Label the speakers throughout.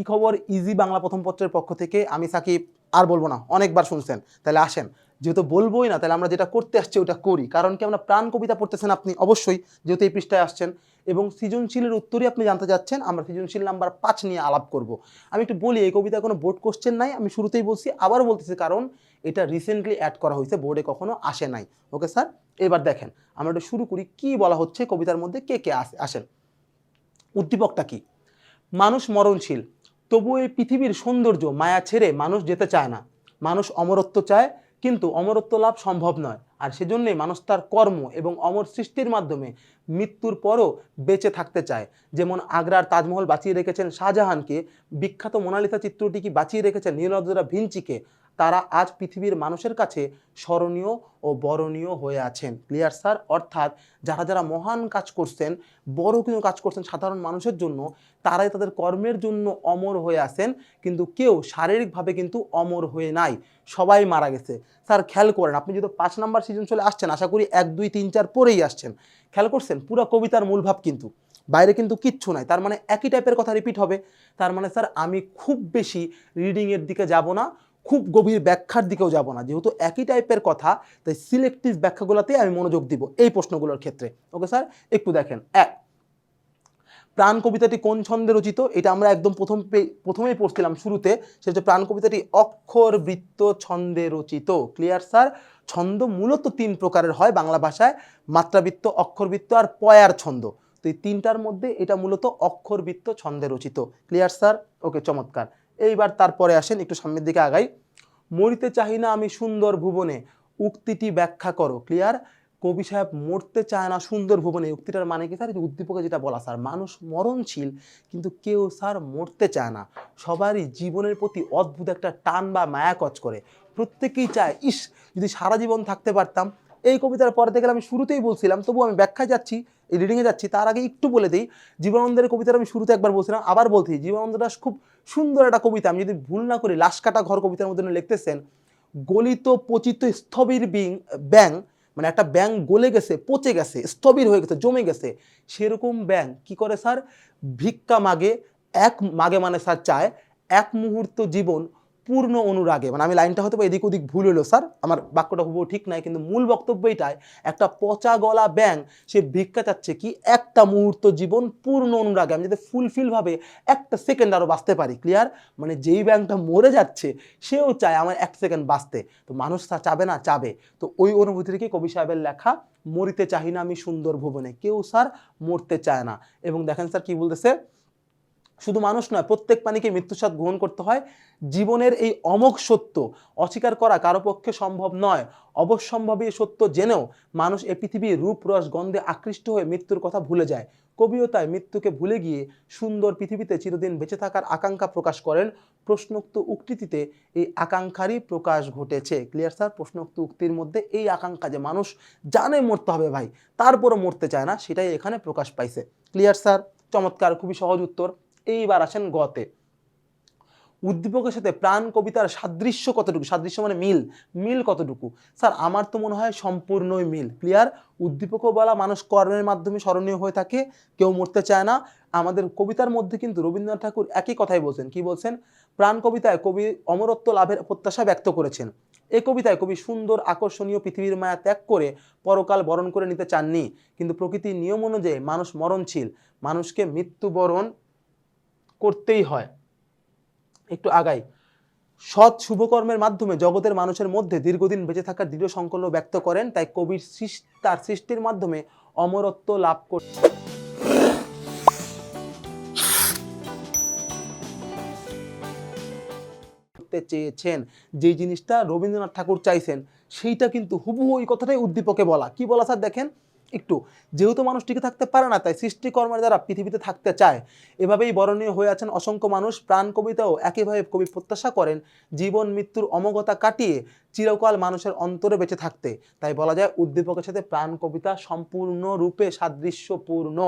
Speaker 1: কি খবর? ইজি বাংলা প্রথম পত্রের পক্ষ থেকে আমি সাকিব, আর বলব না, অনেকবার শুনছেন। তাহলে আসেন, যেহেতু বলবোই না, তাহলে আমরা যেটা করতে আসছি ওটা করি। কারণ কি, আমরা প্রাণ কবিতা পড়তেছেন আপনি, অবশ্যই, যেহেতু এই পৃষ্ঠায় আসছেন। এবং সৃজনশীলের উত্তরই আপনি জানতে চাচ্ছেন আমরা সৃজনশীল নাম্বার পাঁচ নিয়ে আলাপ করব। আমি একটু বলি, এই কবিতা কোনো বোর্ড কোশ্চেন নাই, আমি শুরুতেই বলছি আবারও বলতেছি কারণ এটা রিসেন্টলি অ্যাড করা হয়েছে বোর্ডে কখনো আসে নাই। ওকে স্যার এবার দেখেন, আমরা একটু শুরু করি, কি বলা হচ্ছে, কবিতার মধ্যে কে কে আসে, আসেন। উদ্দীপকটা কি? মানুষ মরণশীল তবু এই পৃথিবীর সৌন্দর্য, মায়া ছেড়ে মানুষ যেতে চায় না। মানুষ অমরত্ব চায়, কিন্তু অমরত্ব লাভ সম্ভব নয়। আর সেজন্যই মানুষ তার কর্ম এবং অমর সৃষ্টির মাধ্যমে মৃত্যুর পরও বেঁচে থাকতে চায়। যেমন আগ্রার তাজমহল বাঁচিয়ে রেখেছেন শাহজাহানকে, বিখ্যাত মোনালিসা চিত্রটি কি বাঁচিয়ে রেখেছেন নীলনদরা ভিঞ্চিকে? তারা আজ পৃথিবীর মানুষের কাছে স্মরণীয় ও বরণীয় হয়ে আছেন। ক্লিয়ার স্যার অর্থাৎ যারা যারা মহান কাজ করছেন, বড় কিছু কাজ করছেন সাধারণ মানুষের জন্য, তারাই তাদের কর্মের জন্য অমর হয়ে আছেন, কিন্তু কেউ শারীরিকভাবে কিন্তু অমর হয়ে নাই। সবাই মারা গেছে। স্যার খেয়াল করেন, আপনি যদি পাঁচ নাম্বার সিজন চলে আসছেন, আশা করি এক, দুই, তিন, চার পরেই আসছেন। খেয়াল করছেন? পুরো কবিতার মূল ভাব কিন্তু। বাইরে কিন্তু কিচ্ছু নাই। তার মানে একই টাইপের কথা রিপিট হবে। তার মানে স্যার আমি খুব বেশি রিডিংয়ের দিকে যাব না। খুব গভীর ব্যাখ্যার দিকেও যাব না। যেহেতু একই টাইপের কথা, তাই সিলেক্টিভ ব্যাখ্যাগুলোতেই আমি মনোযোগ দিব এই প্রশ্নগুলোর ক্ষেত্রে। ওকে স্যার একটু দেখেন। এক, প্রাণ কবিতাটি কোন ছন্দে রচিত? এটা আমরা একদম প্রথম প্রথমেই পড়ছিলাম শুরুতে। সেটা হচ্ছে প্রাণ কবিতাটি অক্ষর বৃত্ত ছন্দে রচিত। ক্লিয়ার স্যার ছন্দ মূলত তিন প্রকারের হয় বাংলা ভাষায়, মাত্রাবৃত্ত, অক্ষরবৃত্ত আর পয়ার ছন্দ। তো এই তিনটার মধ্যে এটা মূলত অক্ষরবৃত্ত ছন্দে রচিত। ক্লিয়ার স্যার ওকে চমৎকার। এইবার তারপরে আসেন, একটু সামনের দিকে আগাই। মরিতে চাহি না আমি সুন্দর ভুবনে, উক্তিটি ব্যাখ্যা করো। ক্লিয়ার কবি সাহেব, মরতে চায় না সুন্দর ভুবনে, উক্তিটার মানে কি স্যার উদ্দীপকে যেটা বলা স্যার মানুষ মরণশীল, কিন্তু কেউ স্যার মরতে চায় না। সবারই জীবনের প্রতি অদ্ভুত একটা টান বা মায়া কচ করে। প্রত্যেকেই চায়, ইস, যদি সারা জীবন থাকতে পারতাম। এই কবিতার পরে থেকে আমি শুরুতেই বলছিলাম তবু আমি ব্যাখ্যায় যাচ্ছি এই রিডিংয়ে যাচ্ছি, তার আগে একটু বলে দিই, জীবনানন্দের কবিতার আমি শুরুতে একবার বলছিলাম, আবার বলছি জীবনানন্দ দাস খুব সুন্দর একটা কবিতা, আমি যদি ভুল না করি, লাশ কাটা ঘর কবিতার মধ্যে লিখতেছেন, গলিত পচিত স্থবির বিং ব্যাং মানে একটা ব্যাং গলে গেছে, পচে গেছে, স্থবির হয়ে গেছে, জমে গেছে, সেরকম ব্যাং কি করে স্যার? ভিক্ষা মাগে, এক মাগে মানে স্যার চায়, এক মুহূর্ত জীবন পূর্ণ অনুরাগে। মানে আমি লাইনটা হয়তো এদিক ওদিক ভুল হলো, স্যার। আমার বাক্যটা হুবহু ঠিক নাই, কিন্তু মূল বক্তব্য এটাই একটা পচা গলা ব্যাং সে ভিক্ষা চাচ্ছে কি একটা মুহূর্ত জীবন পূর্ণ অনুরাগে। আমি যাতে ফুলফিলভাবে একটা সেকেন্ড আরও বাঁচতে পারি ক্লিয়ার মানে যেই ব্যাংকটা মরে যাচ্ছে, সেও চায় আমার এক সেকেন্ড বাঁচতে। তো মানুষ তা চাবে না, চাবে। তো ওই অনুভূতি থেকে কবি সাহেবের লেখা? মরিতে চাহি না আমি সুন্দর ভুবনে। কেউ, স্যার, মরতে চায় না। এবং দেখেন, স্যার, কি বলতেছে? শুধু মানুষ নয়, প্রত্যেক প্রাণীকে মৃত্যুস্বাদ গ্রহণ করতে হয়। জীবনের এই অমোঘ সত্য অস্বীকার করা কারও পক্ষে সম্ভব নয়। অবশ্যম্ভাবী সত্য জেনেও মানুষ এ পৃথিবীর রূপ রস গন্ধে আকৃষ্ট হয়ে মৃত্যুর কথা ভুলে যায়। কবিও তাই মৃত্যুকে ভুলে গিয়ে সুন্দর পৃথিবীতে চিরদিন বেঁচে থাকার আকাঙ্ক্ষা প্রকাশ করেন। প্রশ্নোক্ত উক্তিটিতে এই আকাঙ্ক্ষারই প্রকাশ ঘটেছে। Clear, sir? প্রশ্নোক্ত উক্তির মধ্যে এই আকাঙ্ক্ষা যে মানুষ জানে মরতে হবে ভাই, তারপরও মরতে চায় না, সেটাই এখানে প্রকাশ পাইছে। Clear, sir? চমৎকার, খুবই সহজ উত্তর। এইবার আসেন গতে। উদ্দীপকের সাথে প্রাণ কবিতার সাদৃশ্য কতটুকু? সাদৃশ্য মানে মিল। মিল কতটুকু? স্যার, আমার তো মনে হয় সম্পূর্ণই মিল। ক্লিয়ার? উদ্দীপকও বলা মানুষ কর্মের মাধ্যমে স্মরণীয় হয়ে থাকে, কেউ মরতে চায় না। আমাদের কবিতার মধ্যে কিন্তু রবীন্দ্রনাথ ঠাকুর একই কথাই বলছেন। কি বলছেন? প্রাণ কবিতায় কবি অমরত্ব লাভের প্রত্যাশা ব্যক্ত করেছেন। এই কবিতায় কবি সুন্দর, আকর্ষণীয় পৃথিবীর মায়া ত্যাগ করে পরকাল বরণ করে নিতে চাননি। কিন্তু প্রকৃতির নিয়ম অনুযায়ী মানুষ মরণশীল। মানুষকে মৃত্যুবরণ করতেই হয়। একটু আগাই। সৎ শুভকর্মের মাধ্যমে জগতের মানুষের মধ্যে দীর্ঘদিন বেঁচে থাকার দৃঢ় সংকল্প ব্যক্ত করেন, তাই কবির তার সৃষ্টির মাধ্যমে অমরত্ব লাভ করতে চেয়েছেন। যে জিনিসটা রবীন্দ্রনাথ ঠাকুর চাইছেন, সেইটা কিন্তু হুবহু ওই কথাটাই উদ্দীপকে বলা। কি বলা স্যার দেখেন? একটু। যেহেতু মানুষ টিকে থাকতে পারে না, তাই সৃষ্টিকর্মের দ্বারা পৃথিবীতে থাকতে চায়। এভাবেই বরণীয় হয়ে আছেন অসংখ্য মানুষ, প্রাণ কবিতাও একইভাবে কবি প্রত্যাশা করেন জীবন, মৃত্যুর অমগতা কাটিয়ে চিরকাল মানুষের অন্তরে বেঁচে থাকতে। তাই বলা যায়, উদ্দীপকের সাথে প্রাণ কবিতা সম্পূর্ণরূপে সাদৃশ্যপূর্ণ।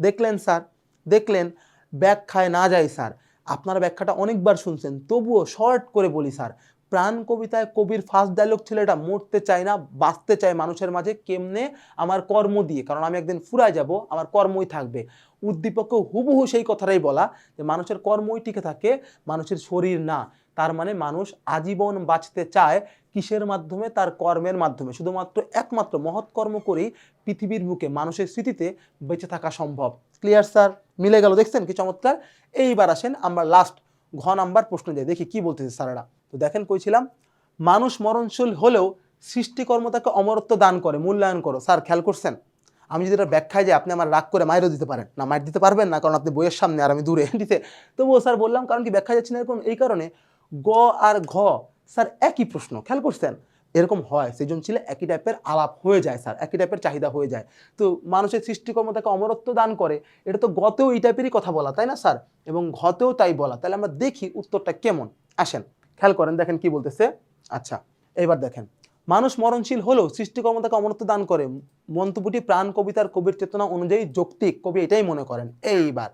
Speaker 1: দেখলেন স্যার, দেখলেন, ব্যাখ্যায় না যায় স্যার। আপনার ব্যাখ্যাটা অনেকবার শুনছেন, তবুও শর্ট করে বলি স্যার। প্রাণ কবিতায় কবির ফার্স্ট ডায়লগ ছিল এটা, মরতে চায় না, বাঁচতে চায় মানুষের মাঝে, কেমনে? আমার কর্ম দিয়ে, কারণ আমি একদিন ফুরায় যাব, আমার কর্মই থাকবে। উদ্দীপকও হুবহু সেই কথাটাই বলা, যে মানুষের কর্মই টিকে থাকে, মানুষের শরীর না। তার মানে মানুষ আজীবন বাঁচতে চায় কিসের মাধ্যমে? তার কর্মের মাধ্যমে। শুধুমাত্র একমাত্র মহৎ কর্ম করেই পৃথিবীর বুকে মানুষের স্মৃতিতে বেঁচে থাকা সম্ভব। ক্লিয়ার স্যার মিলে গেল, দেখছেন? কি চমৎকার? এইবার আসেন আমরা লাস্ট ঘ নাম্বার প্রশ্ন যাই দেখি, কি বলতেছে স্যারেরা তো দেখেন কইছিলাম মানুষ মরণশীল হলেও সৃষ্টিকর্ম তাকে অমরত্ব দান করে, মূল্যায়ন করো। স্যার, খেয়াল করছেন? আমি যদি এটা ব্যাখ্যায় যাই, আপনি আমার রাগ করে মায়েরও দিতে পারেন। না মায়ের দিতে পারবেন না, কারণ আপনি বইয়ের সামনে আর আমি দূরে। দিতে তবুও স্যার বললাম, কারণ কি ব্যাখ্যা যাচ্ছে না এরকম? এই কারণে গ আর ঘ, স্যার, একই প্রশ্ন। খেয়াল করছেন? এরকম হয়, সৃজনশীলে একই টাইপের আলাপ হয়ে যায়, স্যার। একই টাইপের চাহিদা হয়ে যায়। তো মানুষের সৃষ্টিকর্ম তাকে অমরত্ব দান করে, এটা তো গতেও এই টাইপেরই কথা বলা, তাই না, স্যার? এবং ঘতেও তাই বলা। তাহলে আমরা দেখি উত্তরটা কেমন? আসেন। খেয়াল করেন, দেখেন কি বলতেছে? আচ্ছা এবার দেখেন, মানুষ মরণশীল হলেও সৃষ্টিকর্ম তাকে অমরত্ব দান করে। মন্তব্যটি প্রাণ, কবিতার, কবির চেতনা অনুযায়ী যৌক্তিক, কবি এটাই মনে করেন। এইবার,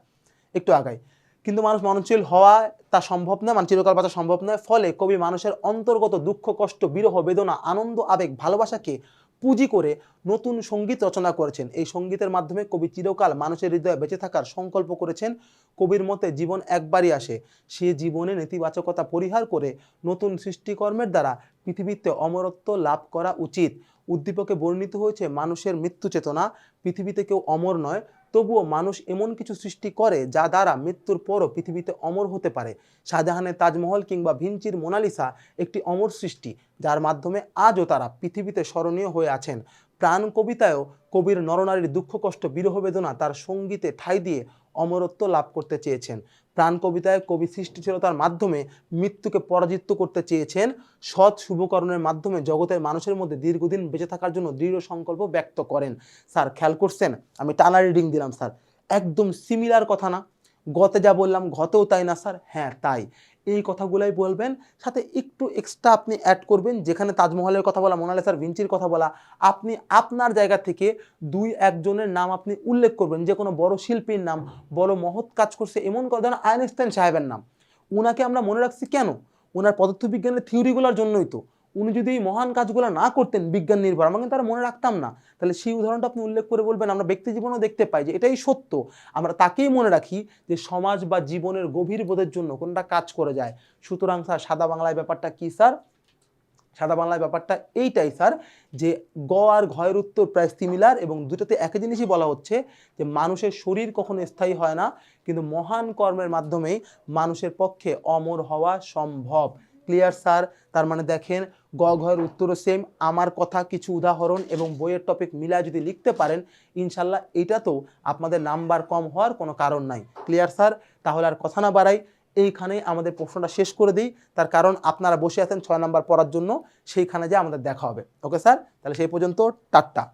Speaker 1: একটু আগাই। কিন্তু মানুষ মরণশীল হওয়া তা সম্ভব নয় মানে চিরকাল বাঁচা সম্ভব নয়। ফলে কবি মানুষের অন্তর্গত দুঃখ, কষ্ট, বিরহ, বেদনা, আনন্দ, আবেগ, ভালোবাসাকে পুঁজি করে নতুন সংগীত রচনা করেছেন। এই সঙ্গীতের মাধ্যমে কবি চিরকাল মানুষের হৃদয়ে বেঁচে থাকার সংকল্প করেছেন। কবির মতে জীবন একবারই আসে। সে জীবনে নেতিবাচকতা পরিহার করে নতুন সৃষ্টিকর্মের দ্বারা পৃথিবীতে অমরত্ব লাভ করা উচিত। উদ্দীপকে বর্ণিত হয়েছে, মানুষের মৃত্যু চেতনা। পৃথিবীতে কেউ অমর নয় তবুও মানুষ এমন কিছু সৃষ্টি করে যা দ্বারা মৃত্যুর পরও পৃথিবীতে অমর হতে পারে। শাহজাহানের তাজমহল কিংবা ভিঞ্চির মোনালিসা একটি অমর সৃষ্টি, যার মাধ্যমে আজও তারা পৃথিবীতে স্মরণীয় হয়ে আছেন। প্রাণ কবিতায়ও কবির নরনারীর দুঃখ কষ্ট বিরহ বেদনা তার সঙ্গীতে ঠাঁই দিয়ে অমরত্ব লাভ করতে চেয়েছেন। প্রাণ কবিতায় কবি সৃষ্টিশীলতার মাধ্যমে, মৃত্যুকে পরাজিত করতে চেয়েছেন। সৎ শুভকরণের মাধ্যমে জগতের মানুষের মধ্যে দীর্ঘদিন বেঁচে থাকার জন্য দৃঢ় সংকল্প ব্যক্ত করেন। স্যার, খেয়াল করছেন? আমি টানা রিডিং দিলাম, স্যার। একদম সিমিলার কথা না? গতে যা বললাম ঘতেও তাই না, স্যার? হ্যাঁ তাই। এই কথাগুলাই বলবেন। সাথে একটু এক্সট্রা আপনি অ্যাড করবেন। যেখানে তাজমহলের কথা বলা, মোনালিসার ভিঞ্চির কথা বলা, আপনি আপনার জায়গা থেকে দুই একজনের নাম আপনি উল্লেখ করবেন। যে কোনো বড় শিল্পীর নাম, বড় মহৎ কাজ করছে, এমন কথা যেন আইনস্টাইন সাহেবের নাম। ওনাকে আমরা মনে রাখছি কেন? ওনার পদার্থবিজ্ঞানের থিওরিগুলোর জন্যই তো। উনি যদি এই মহান কাজগুলো না করতেন বিজ্ঞান নির্ভর আমরা কিন্তু তারা মনে রাখতাম না। তাহলে সেই উদাহরণটা আপনি উল্লেখ করে বলবেন, আমরা ব্যক্তি জীবনেও দেখতে পাই যে এটাই সত্য। আমরা তাকেই মনে রাখি যে সমাজ বা জীবনের গভীর বোধের জন্য কোনটা কাজ করে যায়। সুতরাং স্যার, সাদা বাংলায় ব্যাপারটা কি স্যার? সাদা বাংলায় ব্যাপারটা এইটাই স্যার যে গ আর ঘয়ের উত্তর প্রায় সিমিলার এবং দুটোতে একই জিনিসই বলা হচ্ছে যে মানুষের শরীর কখনো স্থায়ী হয় না, কিন্তু মহান কর্মের মাধ্যমেই মানুষের পক্ষে অমর হওয়া সম্ভব। ক্লিয়ার স্যার তার মানে দেখেন, গ ঘয়ের উত্তরও সেম আমার কথা কিছু উদাহরণ এবং বইয়ের টপিক মিলায় যদি লিখতে পারেন, ইনশাল্লাহ এটাতেও আপনাদের নাম্বার কম হওয়ার কোনো কারণ নাই। ক্লিয়ার স্যার তাহলে আর কথা না বাড়াই এইখানেই আমাদের প্রশ্নটা শেষ করে দিই। তার কারণ আপনারা বসে আছেন ছয় নাম্বার পড়ার জন্য, সেইখানে যে আমাদের দেখা হবে। ওকে স্যার তাহলে সেই পর্যন্ত, টাটা।